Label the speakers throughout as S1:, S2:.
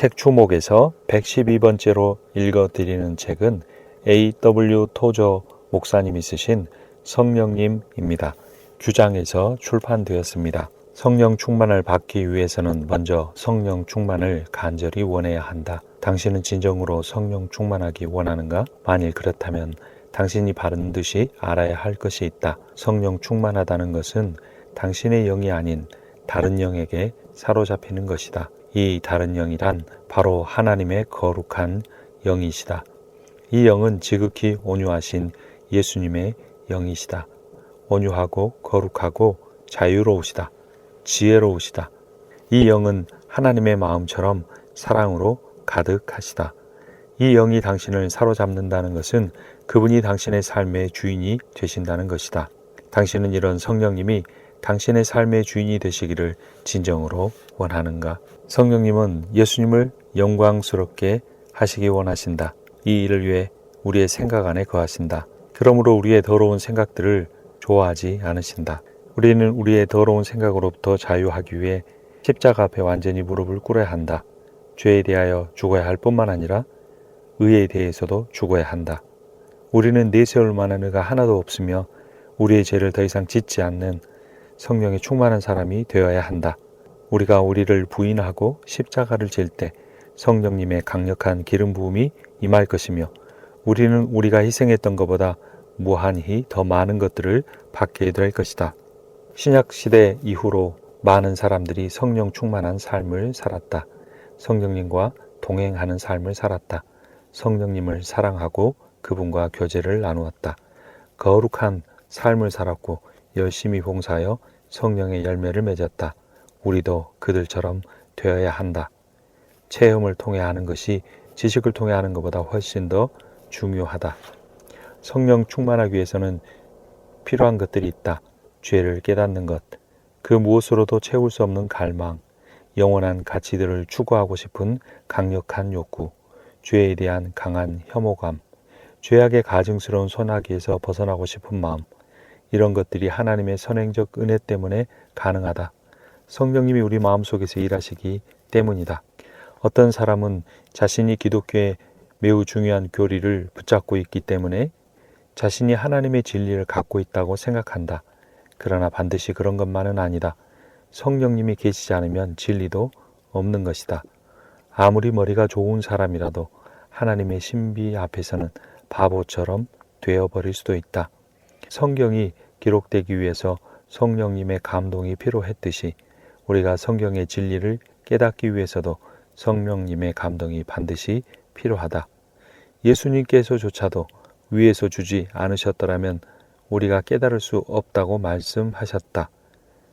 S1: 책 추목에서 112번째로 읽어드리는 책은 A.W. 토저 목사님이 쓰신 성령님입니다. 규장에서 출판되었습니다. 성령 충만을 받기 위해서는 먼저 성령 충만을 간절히 원해야 한다. 당신은 진정으로 성령 충만하기 원하는가? 만일 그렇다면 당신이 반드시 알아야 할 것이 있다. 성령 충만하다는 것은 당신의 영이 아닌 다른 영에게 사로잡히는 것이다. 이 다른 영이란 바로 하나님의 거룩한 영이시다. 이 영은 지극히 온유하신 예수님의 영이시다. 온유하고 거룩하고 자유로우시다. 지혜로우시다. 이 영은 하나님의 마음처럼 사랑으로 가득하시다. 이 영이 당신을 사로잡는다는 것은 그분이 당신의 삶의 주인이 되신다는 것이다. 당신은 이런 성령님이 당신의 삶의 주인이 되시기를 진정으로 원하는가? 성령님은 예수님을 영광스럽게 하시기 원하신다. 이 일을 위해 우리의 생각 안에 거하신다. 그러므로 우리의 더러운 생각들을 좋아하지 않으신다. 우리는 우리의 더러운 생각으로부터 자유하기 위해 십자가 앞에 완전히 무릎을 꿇어야 한다. 죄에 대하여 죽어야 할 뿐만 아니라 의에 대해서도 죽어야 한다. 우리는 내세울 만한 의가 하나도 없으며 우리의 죄를 더 이상 짓지 않는 성령에 충만한 사람이 되어야 한다. 우리가 우리를 부인하고 십자가를 질 때 성령님의 강력한 기름 부음이 임할 것이며 우리는 우리가 희생했던 것보다 무한히 더 많은 것들을 받게 될 것이다. 신약 시대 이후로 많은 사람들이 성령 충만한 삶을 살았다. 성령님과 동행하는 삶을 살았다. 성령님을 사랑하고 그분과 교제를 나누었다. 거룩한 삶을 살았고 열심히 봉사하여 성령의 열매를 맺었다. 우리도 그들처럼 되어야 한다. 체험을 통해 하는 것이 지식을 통해 하는 것보다 훨씬 더 중요하다. 성령 충만하기 위해서는 필요한 것들이 있다. 죄를 깨닫는 것, 그 무엇으로도 채울 수 없는 갈망, 영원한 가치들을 추구하고 싶은 강력한 욕구, 죄에 대한 강한 혐오감, 죄악의 가증스러운 소나기에서 벗어나고 싶은 마음, 이런 것들이 하나님의 선행적 은혜 때문에 가능하다. 성령님이 우리 마음속에서 일하시기 때문이다. 어떤 사람은 자신이 기독교의 매우 중요한 교리를 붙잡고 있기 때문에 자신이 하나님의 진리를 갖고 있다고 생각한다. 그러나 반드시 그런 것만은 아니다. 성령님이 계시지 않으면 진리도 없는 것이다. 아무리 머리가 좋은 사람이라도 하나님의 신비 앞에서는 바보처럼 되어버릴 수도 있다. 성경이 기록되기 위해서 성령님의 감동이 필요했듯이 우리가 성경의 진리를 깨닫기 위해서도 성령님의 감동이 반드시 필요하다. 예수님께서조차도 위에서 주지 않으셨더라면 우리가 깨달을 수 없다고 말씀하셨다.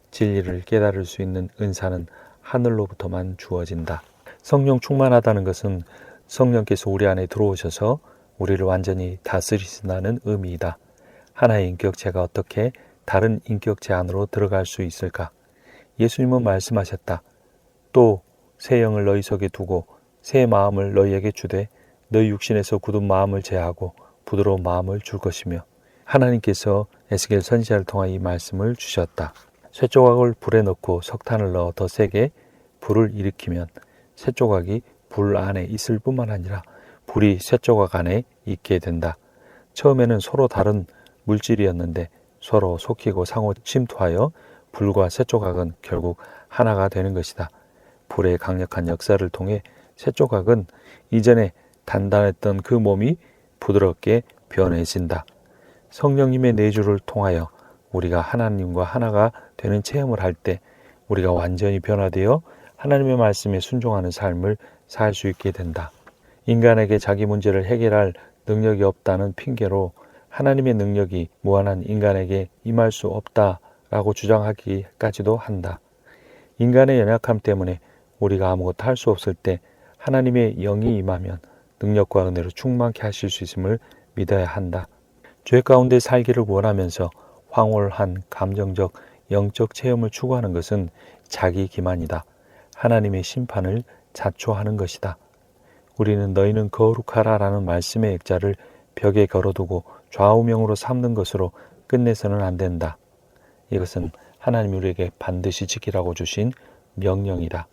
S1: 진리를 깨달을 수 있는 은사는 하늘로부터만 주어진다. 성령 충만하다는 것은 성령께서 우리 안에 들어오셔서 우리를 완전히 다스리신다는 의미이다. 하나의 인격체가 어떻게 다른 인격체 안으로 들어갈 수 있을까? 예수님은 말씀하셨다. 또 새 영을 너희 속에 두고 새 마음을 너희에게 주되 너희 육신에서 굳은 마음을 제하고 부드러운 마음을 줄 것이며 하나님께서 에스겔 선지자를 통하여 이 말씀을 주셨다. 쇠조각을 불에 넣고 석탄을 넣어 더 세게 불을 일으키면 쇠조각이 불 안에 있을 뿐만 아니라 불이 쇠조각 안에 있게 된다. 처음에는 서로 다른 물질이었는데 서로 속히고 상호 침투하여 불과 쇠조각은 결국 하나가 되는 것이다. 불의 강력한 역사를 통해 쇠조각은 이전에 단단했던 그 몸이 부드럽게 변해진다. 성령님의 내주를 통하여 우리가 하나님과 하나가 되는 체험을 할 때 우리가 완전히 변화되어 하나님의 말씀에 순종하는 삶을 살 수 있게 된다. 인간에게 자기 문제를 해결할 능력이 없다는 핑계로 하나님의 능력이 무한한 인간에게 임할 수 없다라고 주장하기까지도 한다. 인간의 연약함 때문에 우리가 아무것도 할 수 없을 때 하나님의 영이 임하면 능력과 은혜로 충만케 하실 수 있음을 믿어야 한다. 죄 가운데 살기를 원하면서 황홀한 감정적 영적 체험을 추구하는 것은 자기 기만이다. 하나님의 심판을 자초하는 것이다. 우리는 너희는 거룩하라라는 말씀의 액자를 벽에 걸어두고 좌우명으로 삼는 것으로 끝내서는 안 된다. 이것은 하나님 우리에게 반드시 지키라고 주신 명령이다.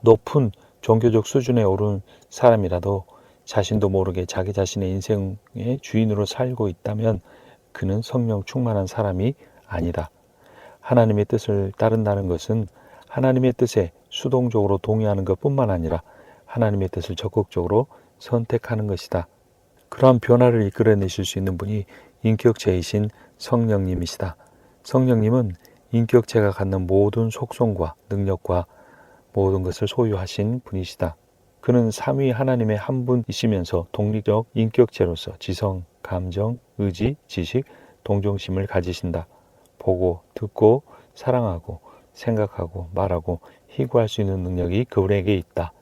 S1: 높은 종교적 수준에 오른 사람이라도 자신도 모르게 자기 자신의 인생의 주인으로 살고 있다면 그는 성령 충만한 사람이 아니다. 하나님의 뜻을 따른다는 것은 하나님의 뜻에 수동적으로 동의하는 것 뿐만 아니라 하나님의 뜻을 적극적으로 선택하는 것이다. 그러한 변화를 이끌어내실 수 있는 분이 인격체이신 성령님이시다. 성령님은 인격체가 갖는 모든 속성과 능력과 모든 것을 소유하신 분이시다. 그는 삼위 하나님의 한 분이시면서 독립적 인격체로서 지성, 감정, 의지, 지식, 동정심을 가지신다. 보고, 듣고, 사랑하고, 생각하고, 말하고, 희구할 수 있는 능력이 그분에게 있다.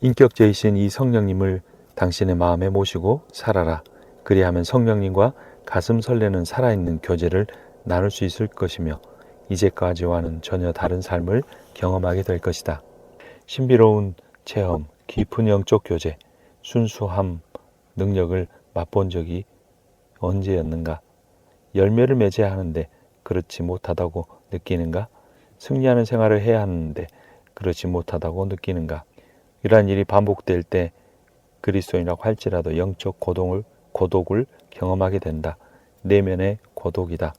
S1: 인격체이신 이 성령님을 당신의 마음에 모시고 살아라. 그리하면 성령님과 가슴 설레는 살아있는 교제를 나눌 수 있을 것이며 이제까지와는 전혀 다른 삶을 경험하게 될 것이다. 신비로운 체험, 깊은 영적 교제, 순수함, 능력을 맛본 적이 언제였는가? 열매를 맺어야 하는데 그렇지 못하다고 느끼는가? 승리하는 생활을 해야 하는데 그렇지 못하다고 느끼는가? 이러한 일이 반복될 때 그리스도인이라고 할지라도 영적 고독을, 고독을 경험하게 된다. 내면의 고독이다.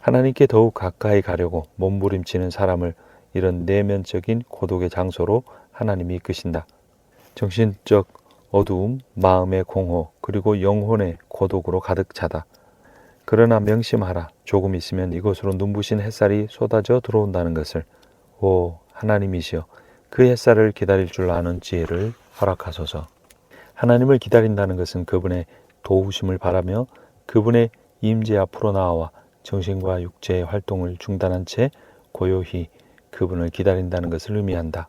S1: 하나님께 더욱 가까이 가려고 몸부림치는 사람을 이런 내면적인 고독의 장소로 하나님이 이끄신다. 정신적 어두움, 마음의 공허, 그리고 영혼의 고독으로 가득 차다. 그러나 명심하라. 조금 있으면 이곳으로 눈부신 햇살이 쏟아져 들어온다는 것을. 오, 하나님이시여. 그 햇살을 기다릴 줄 아는 지혜를 허락하소서. 하나님을 기다린다는 것은 그분의 도우심을 바라며 그분의 임재 앞으로 나와 정신과 육체의 활동을 중단한 채 고요히 그분을 기다린다는 것을 의미한다.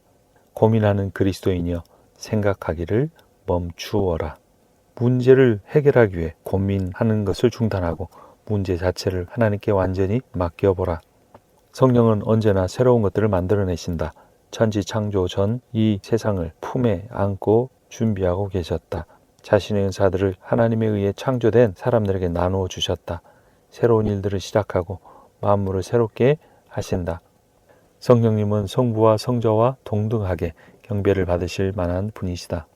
S1: 고민하는 그리스도인이여 생각하기를 멈추어라. 문제를 해결하기 위해 고민하는 것을 중단하고 문제 자체를 하나님께 완전히 맡겨보라. 성령은 언제나 새로운 것들을 만들어내신다. 천지 창조 전 이 세상을 품에 안고 준비하고 계셨다. 자신의 은사들을 하나님에 의해 창조된 사람들에게 나누어 주셨다. 새로운 일들을 시작하고 만물을 새롭게 하신다. 성령님은 성부와 성자와 동등하게 경배를 받으실 만한 분이시다.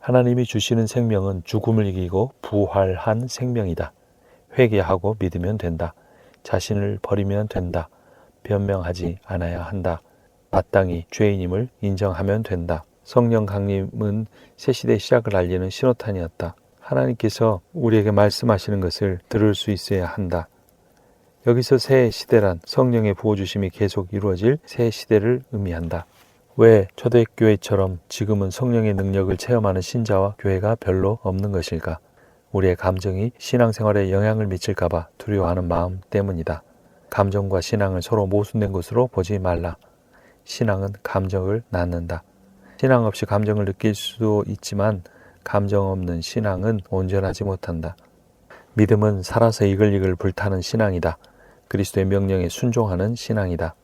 S1: 하나님이 주시는 생명은 죽음을 이기고 부활한 생명이다. 회개하고 믿으면 된다. 자신을 버리면 된다. 변명하지 않아야 한다. 마땅히 죄인임을 인정하면 된다. 성령 강림은 새 시대 시작을 알리는 신호탄이었다. 하나님께서 우리에게 말씀하시는 것을 들을 수 있어야 한다. 여기서 새 시대란 성령의 부어주심이 계속 이루어질 새 시대를 의미한다. 왜 초대교회처럼 지금은 성령의 능력을 체험하는 신자와 교회가 별로 없는 것일까? 우리의 감정이 신앙생활에 영향을 미칠까봐 두려워하는 마음 때문이다. 감정과 신앙을 서로 모순된 것으로 보지 말라. 신앙은 감정을 낳는다. 신앙 없이 감정을 느낄 수도 있지만 감정 없는 신앙은 온전하지 못한다. 믿음은 살아서 이글이글 불타는 신앙이다. 그리스도의 명령에 순종하는 신앙이다.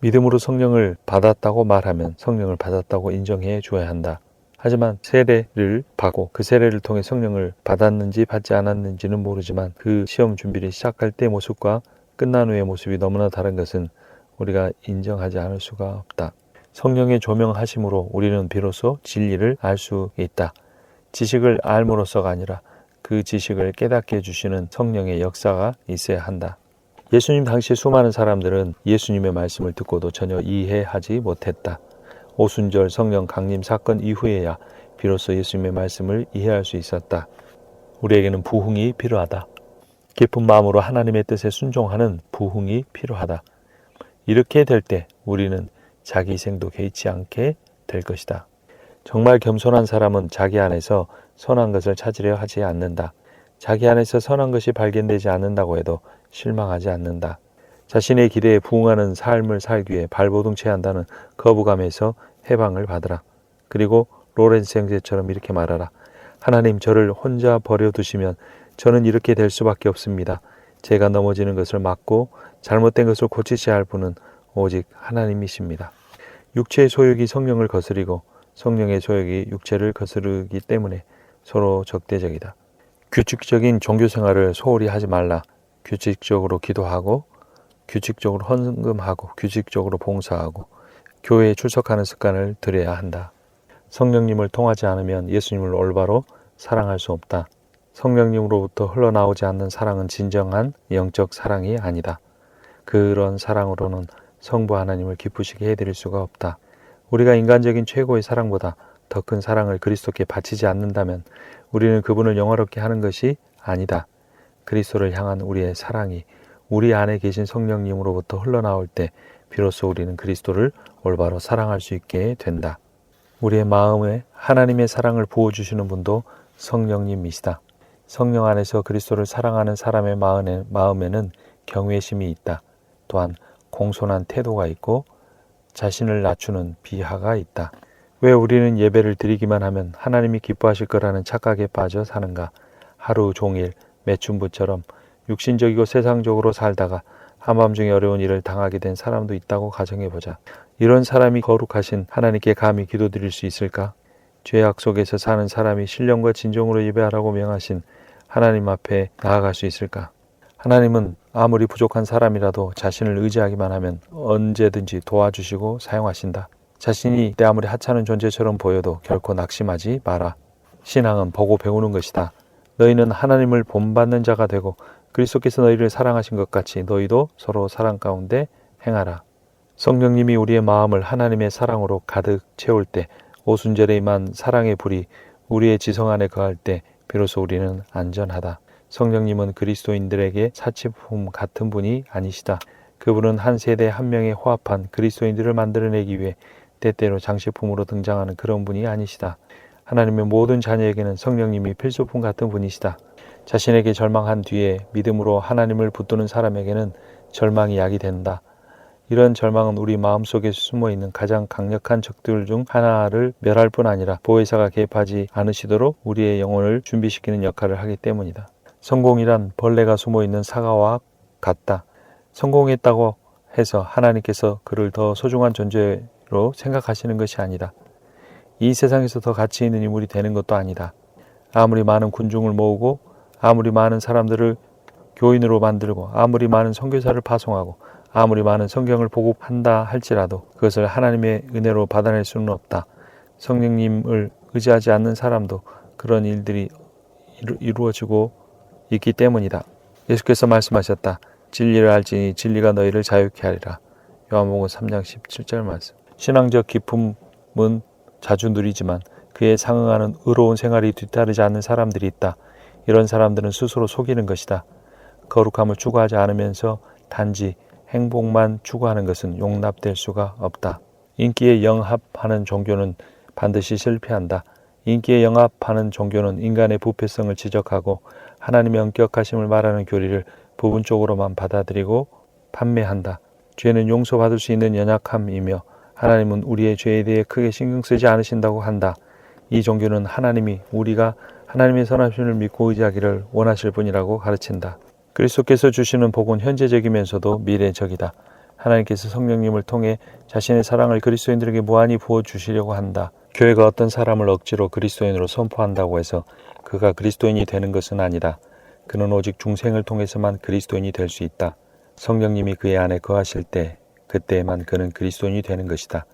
S1: 믿음으로 성령을 받았다고 말하면 성령을 받았다고 인정해 줘야 한다. 하지만 세례를 받고 그 세례를 통해 성령을 받았는지 받지 않았는지는 모르지만 그 시험 준비를 시작할 때 모습과 끝난 후의 모습이 너무나 다른 것은 우리가 인정하지 않을 수가 없다. 성령의 조명하심으로 우리는 비로소 진리를 알 수 있다. 지식을 알므로써가 아니라 그 지식을 깨닫게 해주시는 성령의 역사가 있어야 한다. 예수님 당시 수많은 사람들은 예수님의 말씀을 듣고도 전혀 이해하지 못했다. 오순절 성령 강림 사건 이후에야 비로소 예수님의 말씀을 이해할 수 있었다. 우리에게는 부흥이 필요하다. 깊은 마음으로 하나님의 뜻에 순종하는 부흥이 필요하다. 이렇게 될 때 우리는 자기 희생도 개의치 않게 될 것이다. 정말 겸손한 사람은 자기 안에서 선한 것을 찾으려 하지 않는다. 자기 안에서 선한 것이 발견되지 않는다고 해도 실망하지 않는다. 자신의 기대에 부응하는 삶을 살기 위해 발버둥쳐야 한다는 거부감에서 해방을 받으라. 그리고 로렌스 형제처럼 이렇게 말하라. 하나님 저를 혼자 버려두시면 저는 이렇게 될 수밖에 없습니다. 제가 넘어지는 것을 막고 잘못된 것을 고치셔야 할 분은 오직 하나님이십니다. 육체의 소욕이 성령을 거스리고 성령의 소욕이 육체를 거스르기 때문에 서로 적대적이다. 규칙적인 종교 생활을 소홀히 하지 말라. 규칙적으로 기도하고 규칙적으로 헌금하고 규칙적으로 봉사하고 교회에 출석하는 습관을 들여야 한다. 성령님을 통하지 않으면 예수님을 올바로 사랑할 수 없다. 성령님으로부터 흘러나오지 않는 사랑은 진정한 영적 사랑이 아니다. 그런 사랑으로는 성부 하나님을 기쁘시게 해드릴 수가 없다. 우리가 인간적인 최고의 사랑보다 더 큰 사랑을 그리스도께 바치지 않는다면 우리는 그분을 영화롭게 하는 것이 아니다. 그리스도를 향한 우리의 사랑이 우리 안에 계신 성령님으로부터 흘러나올 때 비로소 우리는 그리스도를 올바로 사랑할 수 있게 된다. 우리의 마음에 하나님의 사랑을 부어주시는 분도 성령님이시다. 성령 안에서 그리스도를 사랑하는 사람의 마음에, 마음에는 경외심이 있다. 또한 공손한 태도가 있고 자신을 낮추는 비하가 있다. 왜 우리는 예배를 드리기만 하면 하나님이 기뻐하실 거라는 착각에 빠져 사는가? 하루 종일 매춘부처럼 육신적이고 세상적으로 살다가 한밤중에 어려운 일을 당하게 된 사람도 있다고 가정해 보자. 이런 사람이 거룩하신 하나님께 감히 기도드릴 수 있을까? 죄악 속에서 사는 사람이 신령과 진정으로 예배하라고 명하신 하나님 앞에 나아갈 수 있을까? 하나님은 아무리 부족한 사람이라도 자신을 의지하기만 하면 언제든지 도와주시고 사용하신다. 자신이 때 아무리 하찮은 존재처럼 보여도 결코 낙심하지 마라. 신앙은 보고 배우는 것이다. 너희는 하나님을 본받는 자가 되고 그리스도께서 너희를 사랑하신 것 같이 너희도 서로 사랑 가운데 행하라. 성령님이 우리의 마음을 하나님의 사랑으로 가득 채울 때 오순절에 임한 사랑의 불이 우리의 지성 안에 거할 때 비로소 우리는 안전하다. 성령님은 그리스도인들에게 사치품 같은 분이 아니시다. 그분은 한 세대 한 명에 호합한 그리스도인들을 만들어내기 위해 때때로 장식품으로 등장하는 그런 분이 아니시다. 하나님의 모든 자녀에게는 성령님이 필수품 같은 분이시다. 자신에게 절망한 뒤에 믿음으로 하나님을 붙드는 사람에게는 절망이 약이 된다. 이런 절망은 우리 마음속에 숨어 있는 가장 강력한 적들 중 하나를 멸할 뿐 아니라 보혜사가 개입하지 않으시도록 우리의 영혼을 준비시키는 역할을 하기 때문이다. 성공이란 벌레가 숨어 있는 사과와 같다. 성공했다고 해서 하나님께서 그를 더 소중한 존재로 생각하시는 것이 아니다. 이 세상에서 더 가치 있는 인물이 되는 것도 아니다. 아무리 많은 군중을 모으고 아무리 많은 사람들을 교인으로 만들고 아무리 많은 선교사를 파송하고 아무리 많은 성경을 보급한다 할지라도 그것을 하나님의 은혜로 받아낼 수는 없다. 성령님을 의지하지 않는 사람도 그런 일들이 이루, 어지고 있기 때문이다. 예수께서 말씀하셨다. 진리를 알지니 진리가 너희를 자유케 하리라. 요한복음 3장 17절 말씀. 신앙적 기쁨은 자주 누리지만 그에 상응하는 의로운 생활이 뒤따르지 않는 사람들이 있다. 이런 사람들은 스스로 속이는 것이다. 거룩함을 추구하지 않으면서 단지 행복만 추구하는 것은 용납될 수가 없다. 인기에 영합하는 종교는 반드시 실패한다. 인기에 영합하는 종교는 인간의 부패성을 지적하고 하나님의 엄격하심을 말하는 교리를 부분적으로만 받아들이고 판매한다. 죄는 용서받을 수 있는 연약함이며 하나님은 우리의 죄에 대해 크게 신경 쓰지 않으신다고 한다. 이 종교는 하나님이 우리가 하나님의 선하심을 믿고 의지하기를 원하실 분이라고 가르친다. 그리스도께서 주시는 복은 현재적이면서도 미래적이다. 하나님께서 성령님을 통해 자신의 사랑을 그리스도인들에게 무한히 부어 주시려고 한다. 교회가 어떤 사람을 억지로 그리스도인으로 선포한다고 해서 그가 그리스도인이 되는 것은 아니다. 그는 오직 중생을 통해서만 그리스도인이 될 수 있다. 성령님이 그의 안에 거하실 때 그때에만 그는 그리스도인이 되는 것이다.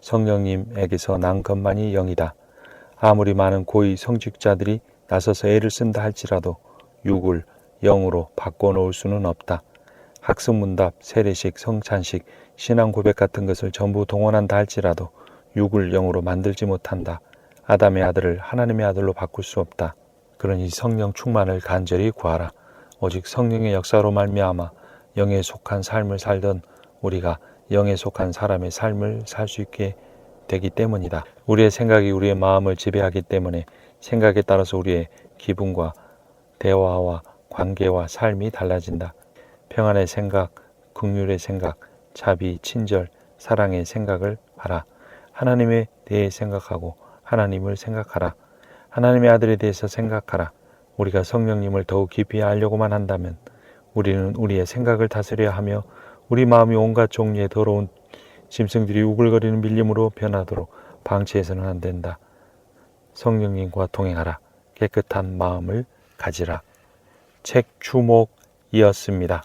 S1: 성령님에게서 난 것만이 영이다. 아무리 많은 고위 성직자들이 나서서 애를 쓴다 할지라도 육을 영으로 바꿔놓을 수는 없다. 학습문답, 세례식, 성찬식, 신앙 고백 같은 것을 전부 동원한다 할지라도 육을 영으로 만들지 못한다. 아담의 아들을 하나님의 아들로 바꿀 수 없다. 그러니 성령 충만을 간절히 구하라. 오직 성령의 역사로 말미암아 영에 속한 삶을 살던 우리가 영에 속한 사람의 삶을 살 수 있게 되기 때문이다. 우리의 생각이 우리의 마음을 지배하기 때문에 생각에 따라서 우리의 기분과 대화와 관계와 삶이 달라진다. 평안의 생각, 긍휼의 생각, 자비, 친절, 사랑의 생각을 하라. 하나님에 대해 생각하고 하나님을 생각하라. 하나님의 아들에 대해서 생각하라. 우리가 성령님을 더욱 깊이 알려고만 한다면 우리는 우리의 생각을 다스려야 하며 우리 마음이 온갖 종류의 더러운 짐승들이 우글거리는 밀림으로 변하도록 방치해서는 안 된다. 성령님과 동행하라. 깨끗한 마음을 가지라. 책 주목이었습니다.